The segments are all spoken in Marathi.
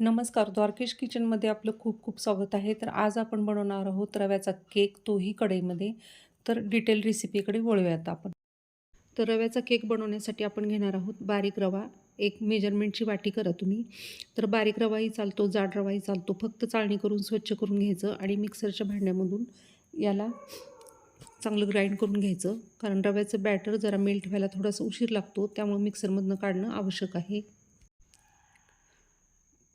नमस्कार द्वारकेश किचनमध्ये आपलं खूप खूप स्वागत आहे. तर आज आपण बनवणार आहोत रव्याचा केक तोही कढईमध्ये. तर डिटेल रेसिपीकडे वळूयात आपण. तर रव्याचा केक बनवण्यासाठी आपण घेणार आहोत बारीक रवा. एक मेजरमेंटची वाटी करा तुम्ही. तर बारीक रवाही चालतो जाड रवाही चालतो. फक्त चाळणी करून स्वच्छ करून घ्यायचं आणि मिक्सरच्या भांड्यामधून याला चांगलं ग्राइंड करून घ्यायचं. कारण रव्याचं बॅटर जरा मेल्ट व्हायला थोडासा उशीर लागतो त्यामुळे मिक्सरमधनं काढणं आवश्यक आहे.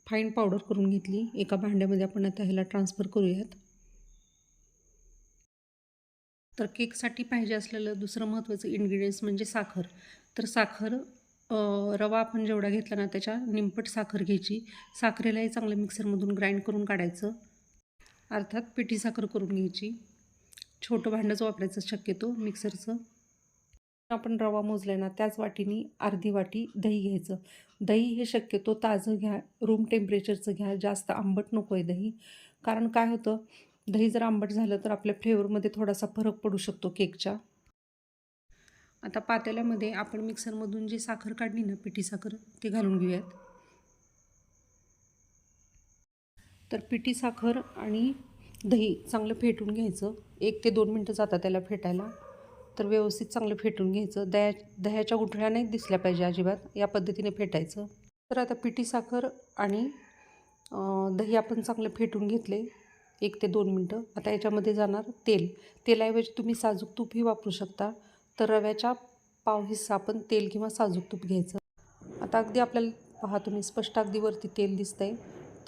फाईन पावडर करून घेतली. एका भांड्यामध्ये आपण आता ह्याला ट्रान्सफर करूयात. तर केकसाठी पाहिजे असलेलं दुसरं महत्त्वाचं इन्ग्रेडियंट्स म्हणजे साखर. तर साखर रवा आपण जेवढा घेतला ना त्याच्या निंपट साखर घ्यायची. साखरेलाही चांगलं मिक्सरमधून ग्राइंड करून काढायचं. अर्थात पिठी साखर करून घ्यायची. छोटं भांडंच वापरायचं शक्यतो मिक्सरचं आपण रवा मोजला ना त्याच वाटीनी अर्धी वाटी दही घ्यायचं. दही हे शक्यतो ताजं घ्या रूम टेम्परेचरचं घ्या जास्त आंबट नको आहे दही. कारण काय होतं दही जर आंबट झालं तर आपल्या फ्लेवरमध्ये थोडासा फरक पडू शकतो केकच्या. आता पातेल्यामध्ये आपण मिक्सरमधून जी साखर काढली ना पिठी साखर ते घालून घेऊयात. तर पिठी साखर आणि दही चांगलं फेटून घ्यायचं. एक ते दोन मिनटं जातात त्याला फेटायला. तर व्यवस्थित चांगलं फेटून घ्यायचं. दह्या दह्याच्या गुठळ्या नाही दिसल्या पाहिजे अजिबात. या पद्धतीने फेटायचं. तर आता पिठी साखर आणि दही आपण चांगलं फेटून घेतले. एक ते दोन मिनटं. आता याच्यामध्ये जाणार तेल. तेलाऐवजी तुम्ही साजूक तूपही वापरू शकता. तर रव्याच्या पाव हिस्सा आपण तेल किंवा साजूक तूप घ्यायचं. आता अगदी आपल्याला पहा तुम्ही स्पष्ट अगदी वरती तेल दिसतंय.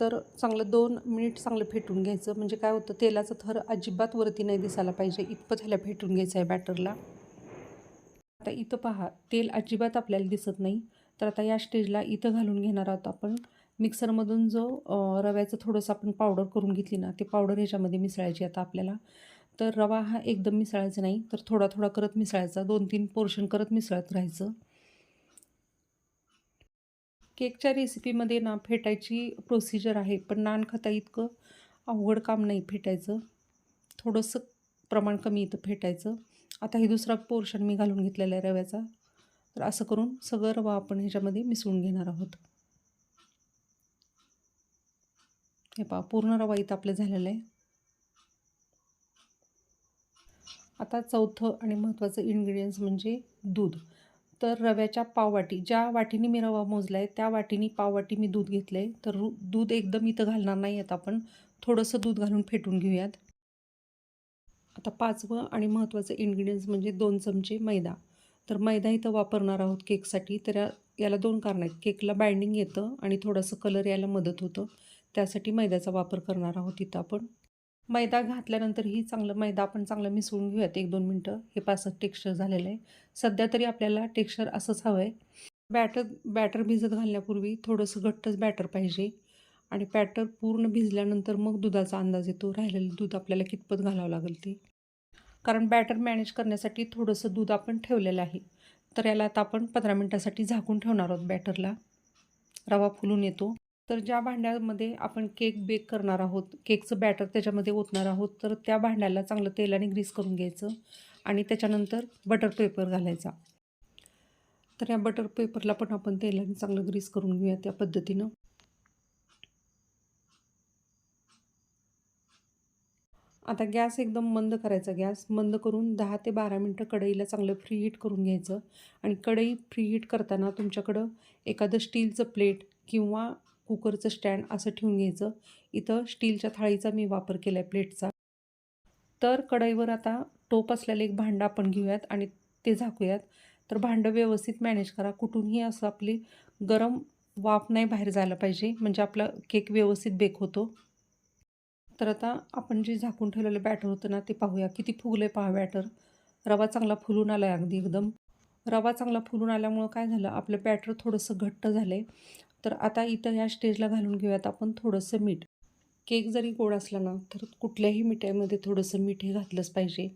तर चांगलं दोन मिनिट चांगलं फेटून घ्यायचं. म्हणजे काय होतं तेलाचं थर अजिबात वरती नाही दिसायला पाहिजे. इतपत ह्याला फेटून घ्यायचं आहे बॅटरला. आता इथं पहा तेल अजिबात आपल्याला दिसत नाही. तर आता या स्टेजला इथं घालून घेणार आहोत आपण. मिक्सरमधून जो रव्याचं थोडंसं आपण पावडर करून घेतली ना ते पावडर ह्याच्यामध्ये मिसळायची आता आपल्याला. तर रवा हा एकदम मिसळायचा नाही. तर थोडा थोडा करत मिसळायचा. दोन तीन पोर्शन करत मिसळत राहायचं. केकच्या रेसिपीमध्ये ना फेटायची प्रोसिजर आहे पण नान खाता इतकं अवघड काम नाही फेटायचं. थोडंसं प्रमाण कमी इथं फेटायचं. आता हे दुसरा पोर्शन मी घालून घेतलेला आहे रव्याचा. तर असं करून सगळं रवा आपण ह्याच्यामध्ये मिसळून घेणार आहोत. हे पहा पूर्ण रवा इथं आपलं झालेलं आहे. आता चौथं आणि महत्त्वाचं इन्ग्रेडियंट्स म्हणजे दूध. तर रव्याच्या पाववाटी ज्या वाटीने मी रवा मोजला आहे त्या वाटीने पाववाटी मी दूध घेतलं आहे तर दूध एकदम इथं घालणार नाही आहेत आपण. थोडंसं दूध घालून फेटून घेऊयात. आता पाचवं आणि महत्त्वाचं इन्ग्रेडियंट्स म्हणजे दोन चमचे मैदा. तर मैदा इथं वापरणार आहोत केकसाठी. तर याला दोन कारण आहेत. केकला बाइंडिंग येतं आणि थोडंसं कलर यायला मदत होतं. त्यासाठी मैद्याचा वापर करणार आहोत इथं आपण. मैदा घातल्यानंतरही चांगलं मैदा आपण चांगलं मिसळून घेऊयात. एक दोन मिनटं. हे पासच टेक्स्चर झालेलं आहे. सध्या तरी आपल्याला टेक्स्चर असंच हवं आहे बॅटर बॅटर भिजत घालण्यापूर्वी थोडंसं घट्टच बॅटर पाहिजे. आणि बॅटर पूर्ण भिजल्यानंतर मग दुधाचा अंदाज येतो. राहिलेलं दूध आपल्याला कितपत घालावं लागेल ते. कारण बॅटर मॅनेज करण्यासाठी थोडंसं दूध आपण ठेवलेलं आहे. तर याला आता आपण पंधरा मिनटासाठी झाकून ठेवणार आहोत बॅटरला रवा फुलून येतो. तर ज्या भांड्यामध्ये आपण केक बेक करणार आहोत केकचं बॅटर त्याच्यामध्ये ओतणार आहोत तर त्या भांड्याला चांगलं तेलाने ग्रीस करून घ्यायचं आणि त्याच्यानंतर बटर पेपर घालायचा. तर या बटर पेपरला पण आपण तेलाने चांगलं ग्रीस करून घेऊया त्या पद्धतीनं. आता गॅस एकदम मंद करायचा गॅस मंद करून दहा ते बारा मिनटं कढईला चांगलं फ्री हीट करून घ्यायचं आणि कढई फ्री हीट करताना तुमच्याकडं एखादं स्टीलचं प्लेट किंवा कुकरचं स्टँड असं ठेवून घ्यायचं. इथं स्टीलच्या थाळीचा मी वापर केला आहे प्लेटचा. तर कढईवर आता टोप असलेलं एक भांडं आपण घेऊयात आणि ते झाकूयात. तर भांडं व्यवस्थित मॅनेज करा. कुठूनही असं आपली गरम वाफ नाही बाहेर जायला पाहिजे. म्हणजे आपला केक व्यवस्थित बेक होतो. तर आता आपण जे झाकून ठेवलेलं बॅटर होतं ना ते पाहूया. किती फुगलं आहे पहा बॅटर. रवा चांगला फुलून आला आहे अगदी एकदम. रवा चांगला फुलून आल्यामुळं काय झालं? आपलं बॅटर थोडंसं घट्ट झालं आहे तर आता इथं या स्टेजला घालून घेऊयात आपण थोडंसं मीठ. केक जरी गोड असला ना तर कुठल्याही मिठाईमध्ये थोडंसं मीठ हे घातलंच पाहिजे.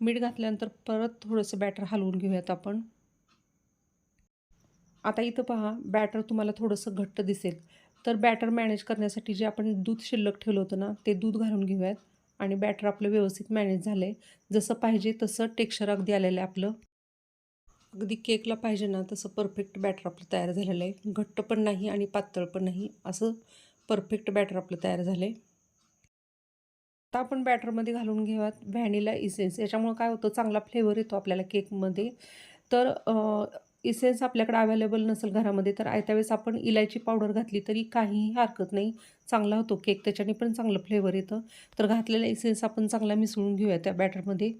मीठ घातल्यानंतर परत थोडंसं बॅटर हलवून घेऊयात आपण. आता इथं पहा बॅटर तुम्हाला थोडंसं घट्ट दिसेल. तर बॅटर मॅनेज करण्यासाठी जे आपण दूध शिल्लक ठेवलं होतं ना ते दूध घालून घेऊयात. आणि बॅटर आपलं व्यवस्थित मॅनेज झालं आहे जसं पाहिजे तसं टेक्स्चर अगदी आलेलं आहे आपलं. अगदी केकला पाहिजे ना तसं परफेक्ट बॅटर आपलं तयार झालेलं आहे. घट्ट पण नाही आणि पातळ पण नाही असं परफेक्ट बॅटर आपलं तयार झालं आहे आता आपण बॅटरमध्ये घालून घेऊयात. व्हॅनिला इसेन्स याच्यामुळं काय होतं चांगला फ्लेवर येतो आपल्याला केकमध्ये. तर इसेन्स आपल्याकडे अवेलेबल नसेल घरामध्ये तर आयत्या वेळेस आपण इलायची पावडर घातली तरी काहीही हरकत नाही. चांगला होतो केक त्याच्याने पण चांगलं फ्लेवर येतं. तर घातलेला इसेन्स आपण चांगला मिसळून घेऊया त्या बॅटरमध्ये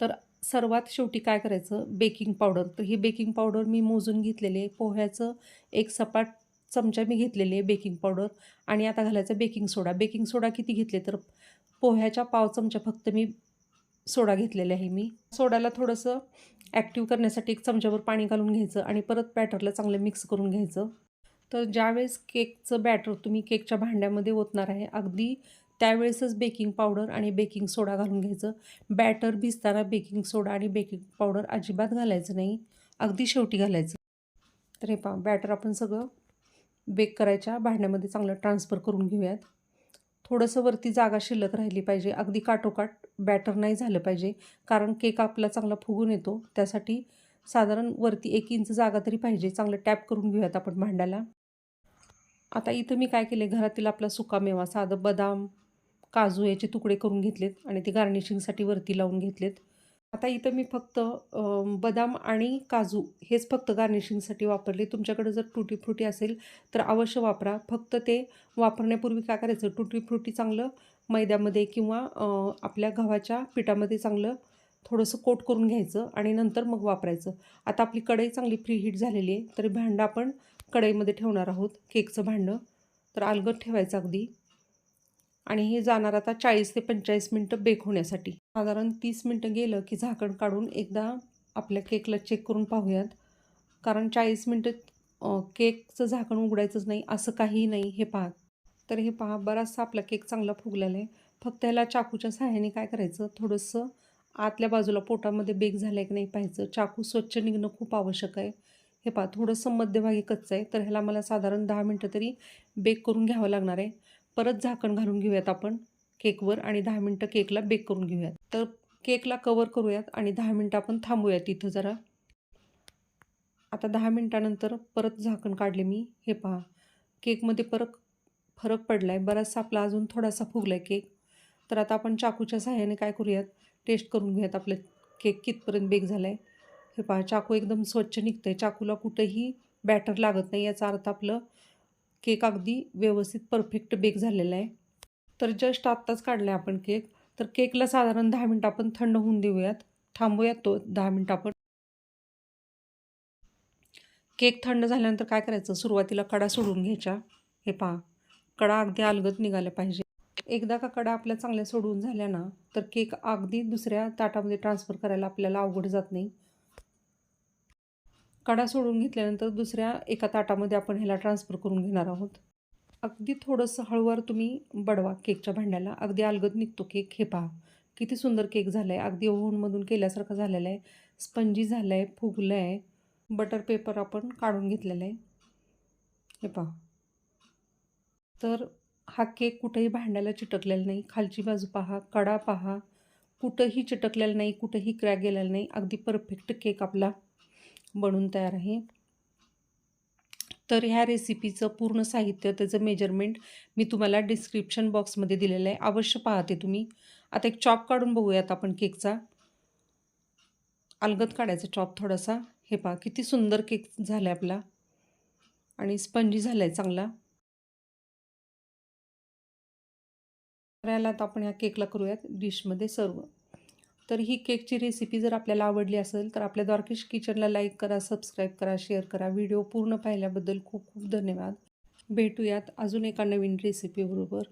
तर सर्वात शेवटी काय करायचं? Baking powder. तर ही बेकिंग पावडर मी मोजून घेतलेली आहे. पोह्याचं एक सपाट चमचा मी घेतलेली आहे बेकिंग पावडर. आणि आता घालायचं बेकिंग सोडा. बेकिंग सोडा किती घेतले तर पोह्याच्या पाव चमचा फक्त मी सोडा घेतलेला आहे मी. सोड्याला थोडंसं ॲक्टिव्ह करण्यासाठी एक चमच्यावर पाणी घालून घ्यायचं आणि परत बॅटरला चांगलं मिक्स करून घ्यायचं. तर ज्यावेळेस केकचं बॅटर तुम्ही केकच्या भांड्यामध्ये ओतणार आहे अगदी त्यावेळेसच बेकिंग पावडर आणि बेकिंग सोडा घालून घ्यायचं. बॅटर भिजताना बेकिंग सोडा आणि बेकिंग पावडर अजिबात घालायचं नाही. अगदी शेवटी घालायचं. तर हे पहा बॅटर आपण सगळं बेक करायच्या. भांड्यामध्ये चांगलं ट्रान्सफर करून घेऊयात. थोडंसं वरती जागा शिल्लक राहिली पाहिजे. अगदी काटोकाट बॅटर नाही झालं पाहिजे. कारण केक आपला चांगला फुगून येतो. त्यासाठी साधारण वरती एक इंच जागा तरी पाहिजे. चांगलं टॅप करून घेऊयात आपण भांड्याला. आता इथं मी काय केले घरातील आपला सुकामेवा साधं बदाम काजू याचे तुकडे करून घेतलेत आणि ते गार्निशिंगसाठी वरती लावून घेतलेत. आता इथं मी फक्त बदाम आणि काजू हेच फक्त गार्निशिंगसाठी वापरले. तुमच्याकडे जर टुटी फ्रुटी असेल तर अवश्य वापरा. फक्त ते वापरण्यापूर्वी काय करायचं? टुटी फ्रुटी चांगलं मैद्यामध्ये किंवा आपल्या गव्हाच्या पिठामध्ये चांगलं थोडंसं कोट करून घ्यायचं आणि नंतर मग वापरायचं. आता आपली कढई चांगली फ्री हीट झालेली आहे तर भांडं आपण कढईमध्ये ठेवणार आहोत. केकचं भांडं तर अलगद ठेवायचं अगदी. आणि हे जाणार आता चाळीस ते पंचेचाळीस मिनटं बेक होण्यासाठी. साधारण तीस मिनटं गेलं की झाकण काढून एकदा आपल्या केकला चेक करून पाहूयात. कारण चाळीस मिनटं केकचं झाकण उघडायचंच नाही असं काहीही नाही हे पहा. तर हे पहा बराचसा आपला केक चांगला फुगलेला आहे. फक्त ह्याला चाकूच्या सहाय्याने काय करायचं? थोडंसं आतल्या बाजूला पोटामध्ये बेक झालं आहे की नाही पाहायचं? चाकू स्वच्छ निघणं खूप आवश्यक आहे. हे पहा थोडंसं मध्यभागी कच्चं आहे. तर ह्याला मला साधारण दहा मिनटं तरी बेक करून घ्यावं लागणार आहे. परत झाकण घालून घेऊयात आपण. केकवर आणि दहा मिनटं केकला बेक करून घेऊयात. तर केकला कवर करूयात आणि दहा मिनटं आपण थांबूयात इथं जरा. आता दहा मिनटानंतर परत झाकण काढले मी. हे पहा. केकमध्ये परत फरक पडला आहे बराचसा आपला अजून थोडासा फुगला आहे केक. तर आता आपण चाकूच्या सहाय्याने काय करूयात? टेस्ट करून घेऊयात आपलं केक कितपर्यंत बेक झाला आहे हे पहा. चाकू एकदम स्वच्छ निघतं आहे चाकूला कुठंही बॅटर लागत नाही. याचा अर्थ आपलं केक अगदी व्यवस्थित परफेक्ट बेक झालेला आहे. तर जस्ट आत्ताच काढला आहे आपण केक. तर केकला साधारण दहा मिनटं आपण थंड होऊन देऊयात. थांबूयात तो दहा मिनटं आपण. केक थंड झाल्यानंतर काय करायचं? सुरुवातीला कडा सोडून घ्यायच्या हे पहा. कडा अगदी अलगत निघाल्या पाहिजे. एकदा का कडा आपल्या चांगल्या सोडून झाल्या ना तर केक अगदी दुसऱ्या ताटामध्ये ट्रान्सफर करायला आपल्याला अवघड जात नाही. कडा सोडून घेतल्यानंतर दुसऱ्या एका ताटामध्ये आपण ह्याला ट्रान्सफर करून घेणार आहोत. अगदी थोडंसं हळूवार तुम्ही बडवा केकच्या भांड्याला. अगदी अलगद निघतो केक. हे पहा. किती सुंदर केक झाला आहे अगदी ओव्हनमधून केल्यासारखं झालेलं आहे. स्पंजी झालं आहे फुगलं आहे बटर पेपर आपण काढून घेतलेलं आहे. हे पहा. तर हा केक कुठेही भांड्याला चिटकलेला नाही. खालची बाजू पहा. कडा पहा. कुठंही चिटकलेला नाही. कुठंही क्रॅक गेलेला नाही. अगदी परफेक्ट केक आपला. बनून तयार आहे. तर ह्या रेसिपीचं पूर्ण साहित्य त्याचं मेजरमेंट मी तुम्हाला डिस्क्रिप्शन बॉक्समध्ये दिलेलं आहे. अवश्य पाहते तुम्ही. आता एक चॉप काढून बघूयात आपण केकचा अलगत काढायचा चॉप थोडासा. हे पहा किती सुंदर केक झाला आहे आपला. आणि स्पंजी झाला आहे चांगला याला आता आपण ह्या केकला करूयात डिशमध्ये सर्व तर ही केकची रेसिपी जर आपल्याला आवडली असेल तर आपल्या द्वारकेश किचनला लाईक करा सबस्क्राईब करा शेअर करा. व्हिडिओ पूर्ण पाहिल्याबद्दल खूप खूप धन्यवाद. भेटूयात अजून एका नवीन रेसिपीबरोबर